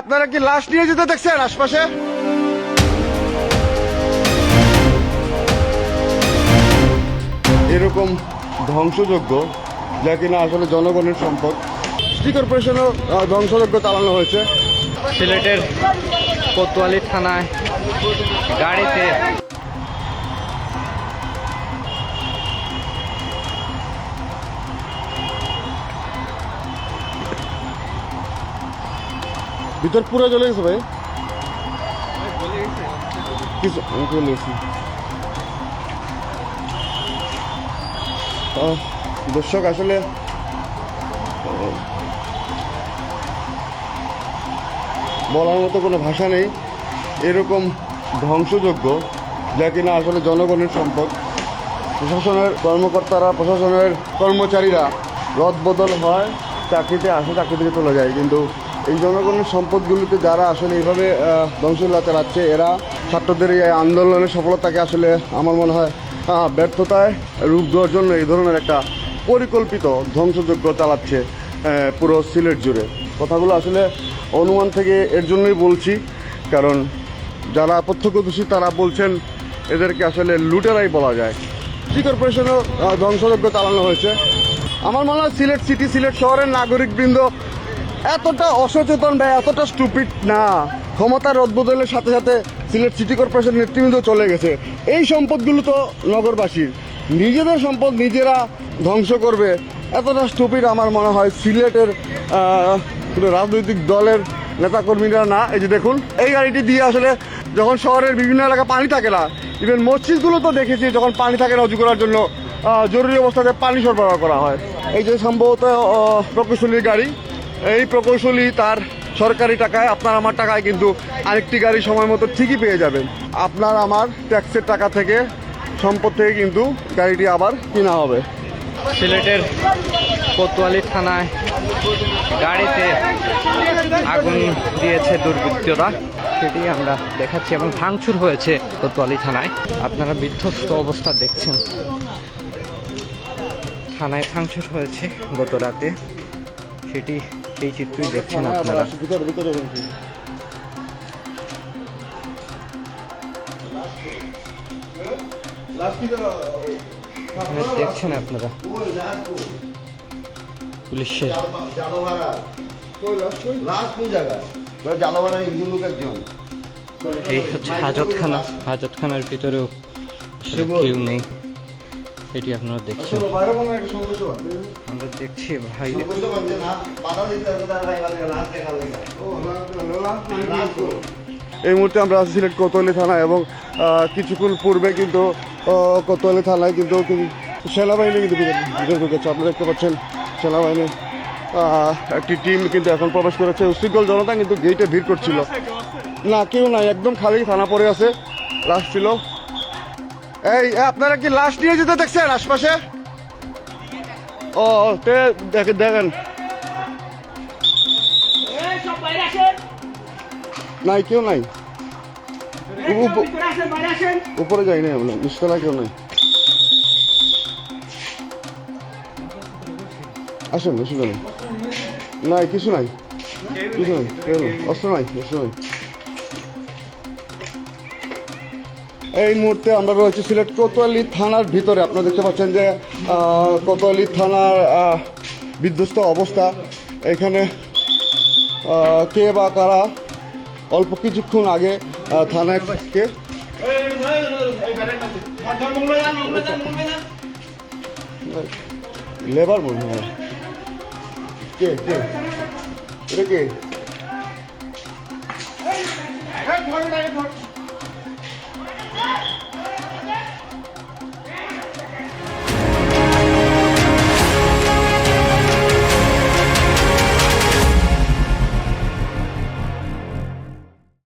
আপনারা কি লাশ নিয়ে যেতে দেখছেন আশপাশে? এরকম ধ্বংসযোগ্য যা কিনা আসলে জনগণের সম্পদ। সিটি কর্পোরেশনও ধ্বংসযোগ্য চালানো হয়েছে। সিলেটের কোতোয়ালি থানায় গাড়িতে ভিতর পুরো জ্বলে গেছে ভাই। কিছু আমি আহ, দর্শক আসলে বলার মতো কোনো ভাষা নেই। এরকম ধ্বংসযোগ্য যা কিনা আসলে জনগণের সম্পদ। প্রশাসনের কর্মকর্তারা প্রশাসনের কর্মচারীরা রদবদল হয় চাকরিতে আসে চাকরি থেকে চলে যায়। কিন্তু এই জনগণের সম্পদগুলিতে যারা আসলে এইভাবে ধ্বংসলীলা চালাচ্ছে, এরা ছাত্রদের এই আন্দোলনের সফলতাকে আসলে আমার মনে হয় ব্যর্থতায় রূপ দেওয়ার জন্য এই ধরনের একটা পরিকল্পিত ধ্বংসযজ্ঞ চালাচ্ছে পুরো সিলেট জুড়ে। কথাগুলো আসলে অনুমান থেকে এর জন্যই বলছি, কারণ যারা প্রত্যক্ষদর্শী তারা বলছেন এদেরকে আসলে লুটেরাই বলা যায়। সিটি কর্পোরেশনও ধ্বংসযজ্ঞ চালানো হয়েছে। আমার মনে হয় সিলেট সিটি, সিলেট শহরের নাগরিকবৃন্দ এতটা অসচেতন বা এতটা স্টুপিড না। ক্ষমতার রদবদলের সাথে সাথে সিলেট সিটি কর্পোরেশন নেতৃবৃন্দ চলে গেছে। এই সম্পদগুলো তো নগরবাসীর। নিজেদের সম্পদ নিজেরা ধ্বংস করবে। এতটা স্টুপিড আমার মনে হয় সিলেটের রাজনৈতিক দলের নেতাকর্মীরা না। এই যে দেখুন, এই গাড়িটি দিয়ে আসলে যখন শহরের বিভিন্ন এলাকা পানি থাকে না ইভেন মসজিদগুলো তো দেখেছি যখন পানি থাকে না উজু করার জন্য জরুরি অবস্থাতে পানি সরবরাহ করা হয়। এই যে সম্ভবত প্রকৌশলীর গাড়ি। এই প্রকৌশলী তার সরকারি টাকায়, আপনার আমার টাকায় কিন্তু আরেকটি গাড়ি সময় মতো ঠিকই পেয়ে যাবেন। আপনার আমার ট্যাক্সের টাকা থেকে, সম্পদ থেকে কিন্তু গাড়িটি আবার কেনা হবে। সিলেটের কোতোয়ালি থানায় গাড়িতে আগুন দিয়েছে দুর্বৃত্তরা। সেটি আমরা দেখাচ্ছি এবং ভাঙচুর হয়েছে কোতোয়ালি থানায়। আপনারা বিধ্বস্ত অবস্থা দেখছেন। থানায় ভাঙচুর হয়েছে গত রাতে সেটি এই চিত্রই দেখছেন আপনারা। দেখছেন আপনারা? পুলিশের এই হচ্ছে হাজতখানা। হাজতখানার ভিতরেও কেউ নেই। এটি আপনারা দেখছেন। আমরা দেখছি ভাই। এই মুহূর্তে আমরা আছি সিলেট কোতোয়ালি থানায় এবং কিছুক্ষণ পূর্বে কিন্তু কোতোয়ালি থানায় কিন্তু সেনাবাহিনী কিন্তু ঢুকেছে আপনারা দেখতে পাচ্ছেন সেনাবাহিনী একটি টিম কিন্তু এখন প্রবেশ করেছে। উশৃঙ্খল জনতা কিন্তু গেটে ভিড় করছিল। না কেউ নাই একদম খালি থানা পড়ে আছে। লাশ ছিল। এই আপনারা কি লাশ নিয়ে যেতে দেখছেন আশপাশে? ও দেখেন দেখেন। নাই কেউ নাই। উপরে যাই নাই আমরা নিচতলা কেউ নাই। আসেন অসুবিধা নেই নাই কিছু নাই। কিছু নাই কেউ নেই অস্ত্র নাই অস্ত্র নাই। এই মুহূর্তে আমরা রয়েছি সিলেট কোতোয়ালি থানার ভিতরে। আপনারা দেখতে পাচ্ছেন যে কোতোয়ালি থানার বিধ্বস্ত অবস্থা। এখানে কে বা কারা অল্প কিছুক্ষণ আগে আহ, থানায় কে? লেবার হয় কে কে? এটা কে? Yes!